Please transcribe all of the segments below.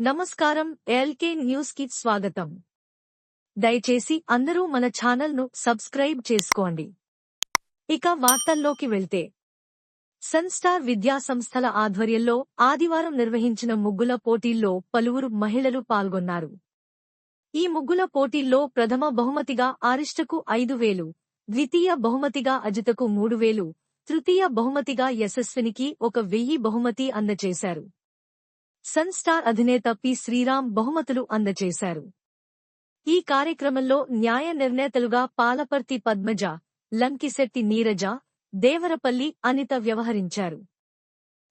నమస్కారం ఎల్కే న్యూస్కి స్వాగతం. దయచేసి అందరూ మన ఛానల్ను సబ్స్క్రైబ్ చేసుకోండి. ఇక వార్తల్లోకి వెళ్తే. సన్స్టార్ విద్యా సంస్థల ఆధ్వర్యంలో ఆదివారం నిర్వహించిన ముగ్గుల పోటీల్లో పలువురు మహిళలు పాల్గొన్నారు. ఈ ముగ్గుల పోటీల్లో ప్రథమ బహుమతిగా ఆరిష్టకు ఐదు వేలు ద్వితీయ బహుమతిగా అజితకు మూడు వేలు తృతీయ బహుమతిగా యశస్వినికి ఒక వెయ్యి బహుమతి అందజేశారు. సన్ స్టార్ అధినేత పి. శ్రీరామ్ బహుమతులు అందజేశారు. ఈ కార్యక్రమంలో న్యాయ నిర్ణేతలుగా పాలపర్తి పద్మజ లంకిశెట్టి నీరజ దేవరపల్లి అనిత వ్యవహరించారు.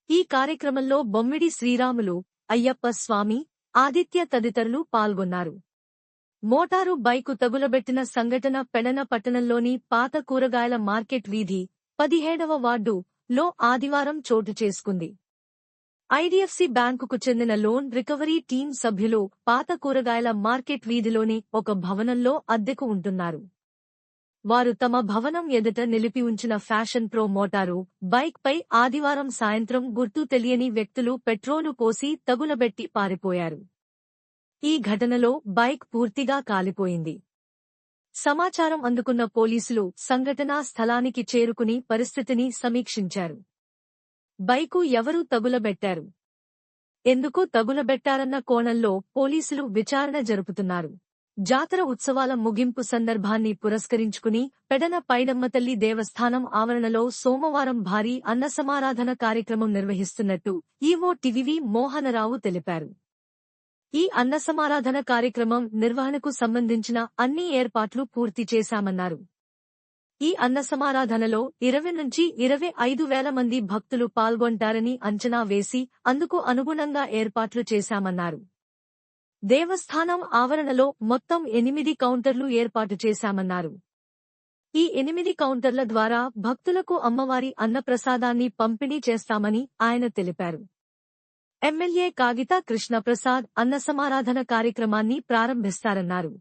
ఈ కార్యక్రమంలో బొమ్మిడి శ్రీరాములు అయ్యప్ప స్వామి ఆదిత్య తదితరులు పాల్గొన్నారు. మోటారు బైకు తగులబెట్టిన సంఘటన పెడన పట్టణంలోని పాత కూరగాయల మార్కెట్ వీధి పదిహేడవ వార్డు లో ఆదివారం చోటు చేసుకుంది. ఐడిఎఫ్సి బ్యాంకుకు చెందిన లోన్ రికవరీ టీం సభ్యులు పాత కూరగాయల మార్కెట్ వీధిలోని ఒక భవనంలో అద్దెకు ఉంటున్నారు. వారు తమ భవనం ఎదుట నిలిపి ఉంచిన ఫ్యాషన్ ప్రో మోటారు బైక్ పై ఆదివారం సాయంత్రం గుర్తు తెలియని వ్యక్తులు పెట్రోలు పోసి తగులబెట్టి పారిపోయారు. ఈ ఘటనలో బైక్ పూర్తిగా కాలిపోయింది. సమాచారం అందుకున్న పోలీసులు సంఘటనా స్థలానికి చేరుకుని పరిస్థితిని సమీక్షించారు. బైకు ఎవరు తగులబెట్టారు? ఎందుకు తగులబెట్టారన్న కోణంలో పోలీసులు విచారణ జరుపుతున్నారు. జాతర ఉత్సవాల ముగింపు సందర్భాన్ని పురస్కరించుకుని పెడన పైడమ్మతల్లి దేవస్థానం ఆవరణలో సోమవారం భారీ అన్నసమారాధన కార్యక్రమం నిర్వహిస్తున్నట్టు ఈవో టివివి మోహనరావు తెలిపారు. ఈ అన్నసమారాధన కార్యక్రమం నిర్వహణకు సంబంధించిన అన్ని ఏర్పాట్లు పూర్తి చేశామన్నారు. ఈ అన్నసమారాధనలో ఇరవై నుంచి ఇరవై ఐదు వేల మంది భక్తులు పాల్గొంటారని అంచనా వేసి అందుకు అనుగుణంగా ఏర్పాట్లు చేశామన్నారు. దేవస్థానం ఆవరణలో మొత్తం ఎనిమిది కౌంటర్లు ఏర్పాటు చేశామన్నారు. ఈ ఎనిమిది కౌంటర్ల ద్వారా భక్తులకు అమ్మవారి అన్నప్రసాదాన్ని పంపిణీ చేస్తామని ఆయన తెలిపారు. ఎమ్మెల్యే కాగిత కృష్ణప్రసాద్ అన్నసమారాధన కార్యక్రమాన్ని ప్రారంభిస్తారన్నారు.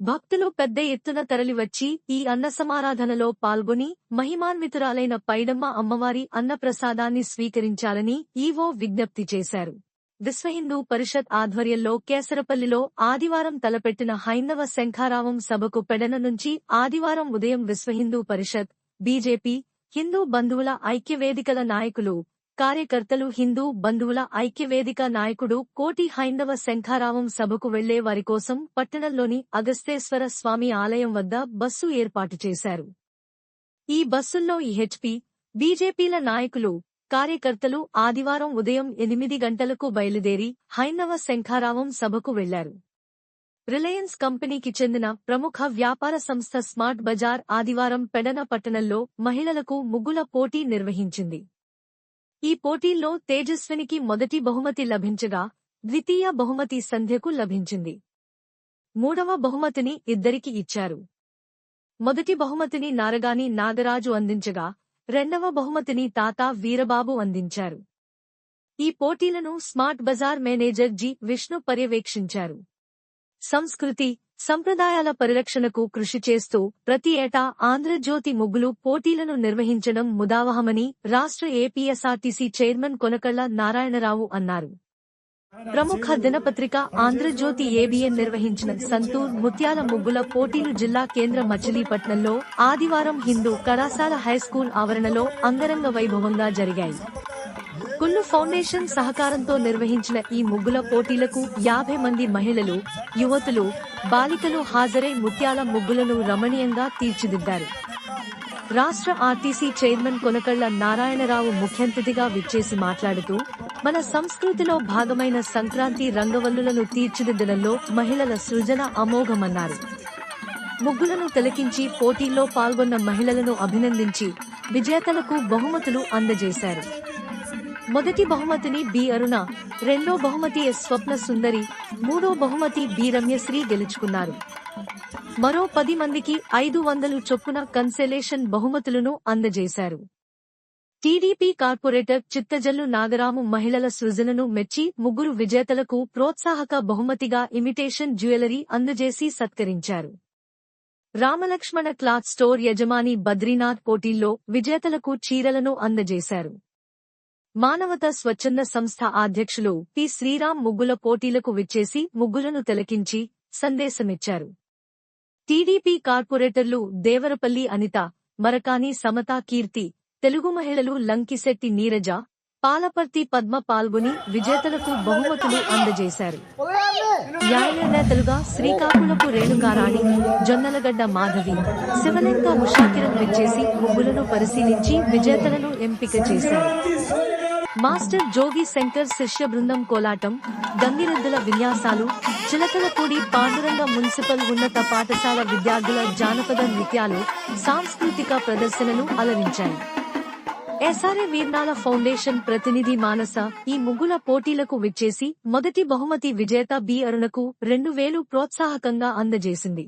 భక్తులు పెద్ద ఎత్తున తరలివచ్చి ఈ అన్నసమారాధనలో పాల్గొని మహిమాన్వితురాలైన పైడమ్మ అమ్మవారి అన్నప్రసాదాన్ని స్వీకరించాలని ఈవో విజ్ఞప్తి చేశారు. విశ్వహిందూ పరిషత్ ఆధ్వర్యంలో కేసరపల్లిలో ఆదివారం తలపెట్టిన హైందవ శంఖారావం సభకు పెడన నుంచి ఆదివారం ఉదయం విశ్వహిందూ పరిషత్ బీజేపీ హిందూ బంధువుల ఐక్యవేదికల నాయకులు కార్యకర్తలు హిందూ బంధువుల ఐక్యవేదిక నాయకుడు కోటి హైందవ శంఖారావం సభకు వెళ్ళే వారి కోసం పట్టణంలోని అగస్తేశ్వర స్వామి ఆలయం వద్ద బస్సు ఏర్పాటు చేశారు. ఈ బస్సుల్లో ఈహెచ్పీ బీజేపీల నాయకులు కార్యకర్తలు ఆదివారం ఉదయం ఎనిమిది గంటలకు బయలుదేరి హైందవ శంఖారావం సభకు వెళ్ళారు. రిలయన్స్ కంపెనీకి చెందిన ప్రముఖ వ్యాపార సంస్థ స్మార్ట్ బజార్ ఆదివారం పెడన పట్టణంలో మహిళలకు ముగ్గుల పోటీ నిర్వహించింది. ఈ పోటీల్లో తేజస్వినికి మొదటి బహుమతి లభించగా ద్వితీయ బహుమతి సంధ్యకు లభించింది. మూడవ బహుమతిని ఇద్దరికి ఇచ్చారు. మొదటి బహుమతిని నారగాని నాగరాజు అందించగా రెండవ బహుమతిని తాత వీరబాబు అందించారు. ఈ పోటీలను Smart Bazaar manager G Vishnu పర్యవేక్షించారు. సంస్కృతి సంప్రదాయాల పరిరక్షణకు కృషి చేస్తూ ప్రతి ఏటా ఆంధ్రజ్యోతి ముగ్గులు పోటీలను నిర్వహించడం ముదావహమని రాష్ట్ర ఏపీఎస్ఆర్టీసీ చైర్మన్ కొనకళ్ళ నారాయణరావు అన్నారు. ప్రముఖ దినపత్రిక ఆంధ్రజ్యోతి ఏబిఎన్ నిర్వహించిన సంతూర్ ముత్యాల ముగ్గుల పోటీలు జిల్లా కేంద్ర మచిలీపట్నంలో ఆదివారం హిందూ కళాశాల హైస్కూల్ ఆవరణలో అంగరంగ వైభవంగా జరిగాయి. కుల్లు ఫౌండేషన్ సహకారంతో నిర్వహించిన ఈ ముగ్గుల పోటీలకు యాభై మంది మహిళలు యువతులు బాలికలు హాజరై ముత్యాల ముగ్గులను రమణీయంగా తీర్చిదిద్దారు. రాష్ట్ర ఆర్టీసీ చైర్మన్ కొనకళ్ళ నారాయణరావు ముఖ్యంతిథిగా విచ్చేసి మాట్లాడుతూ మన సంస్కృతిలో భాగమైన సంక్రాంతి రంగవల్లులను తీర్చిదిద్దడంలో మహిళల సృజన అమోఘమన్నారు. ముగ్గులను తిలకించి పోటీల్లో పాల్గొన్న మహిళలను అభినందించి విజేతలకు బహుమతులు అందజేశారు. మొదటి బహుమతిని బి అరుణ రెండో బహుమతి ఎస్ స్వప్న సుందరి మూడో బహుమతి బి రమ్యశ్రీ గెలుచుకున్నారు. మరో పది మందికి ఐదు వందలు చొప్పున కన్సెలేషన్ బహుమతులను అందజేశారు. టీడీపీ కార్పొరేటర్ చిత్తజల్లు నాగరాము మహిళల సృజనను మెచ్చి ముగ్గురు విజేతలకు ప్రోత్సాహక బహుమతిగా ఇమిటేషన్ జ్యువెలరీ అందజేసి సత్కరించారు. రామలక్ష్మణ క్లాత్ స్టోర్ యజమాని బద్రీనాథ్ పోటీల్లో విజేతలకు చీరలను అందజేశారు. మానవత స్వచ్ఛంద సంస్థ అధ్యక్షులు పి. శ్రీరామ్ ముగ్గుల పోటీలకు విచ్చేసి ముగ్గులను తిలకించి సందేశమిచ్చారు. టీడీపీ కార్పొరేటర్లు దేవరపల్లి అనిత మరకాని సమతా కీర్తి తెలుగు మహిళలు లంకిశెట్టి నీరజ పాలపర్తి పద్మ పాల్గొని విజేతలకు బహుమతులు అందజేశారు. న్యాయనేతలుగా శ్రీకాకుళపు రేణుకారాణి జొన్నలగడ్డ మాధవి శివలింగ ఉషాకిరణ్ విచ్చేసి ముగ్గులను పరిశీలించి విజేతలను ఎంపిక చేశారు. మాస్టర్ జోగి శంకర్ శిష్య బృందం కోలాటం గంగిరెద్దుల విన్యాసాలు చిలకలపూడి పాండురంగ మున్సిపల్ ఉన్నత పాఠశాల విద్యార్థుల జానపద నృత్యాలు సాంస్కృతిక ప్రదర్శనలు అలరించాయి. ఎస్ఆర్ఏ వీర్నాల ఫౌండేషన్ ప్రతినిధి మానస ఈ ముగ్గుల పోటీలకు విచ్చేసి మొదటి బహుమతి విజేత బి అరుణకు రెండు వేలు ప్రోత్సాహకంగా అందజేసింది.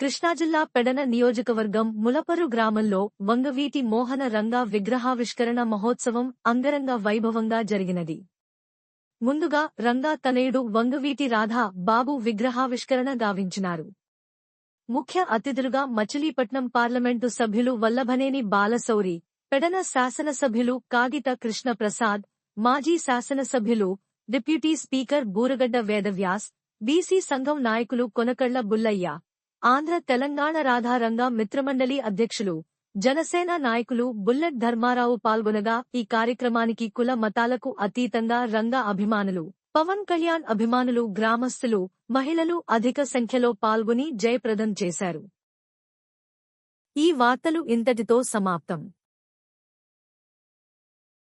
కృష్ణాజిల్లా పెడన నియోజకవర్గం ములపరు గ్రామంలో వంగవీటి మోహన రంగా విగ్రహావిష్కరణ మహోత్సవం అంగరంగ వైభవంగా జరిగినది. ముందుగా రంగా తనయుడు వంగవీటి రాధా బాబు విగ్రహావిష్కరణ గావించినారు. ముఖ్య అతిథులుగా మచిలీపట్నం పార్లమెంటు సభ్యులు వల్లభనేని బాలశౌరి పెడన శాసనసభ్యులు కాగిత కృష్ణప్రసాద్ మాజీ శాసనసభ్యులు deputy speaker Buragadda Vedavyas BC సంఘం నాయకులు కొనకళ్ళ బుల్లయ్య ఆంధ్ర తెలంగాణ రాధారంగా మిత్రమండలి అధ్యక్షులు జనసేన నాయకులు బుల్లెట్ ధర్మారావు పాల్గొనగా ఈ కార్యక్రమానికి కుల మతాలకు అతీతంగా రంగ అభిమానులు పవన్ కళ్యాణ్ అభిమానులు గ్రామస్తులు మహిళలు అధిక సంఖ్యలో పాల్గొని జయప్రదం చేశారు. ఈ వార్తలు ఇంతటితో సమాప్తం.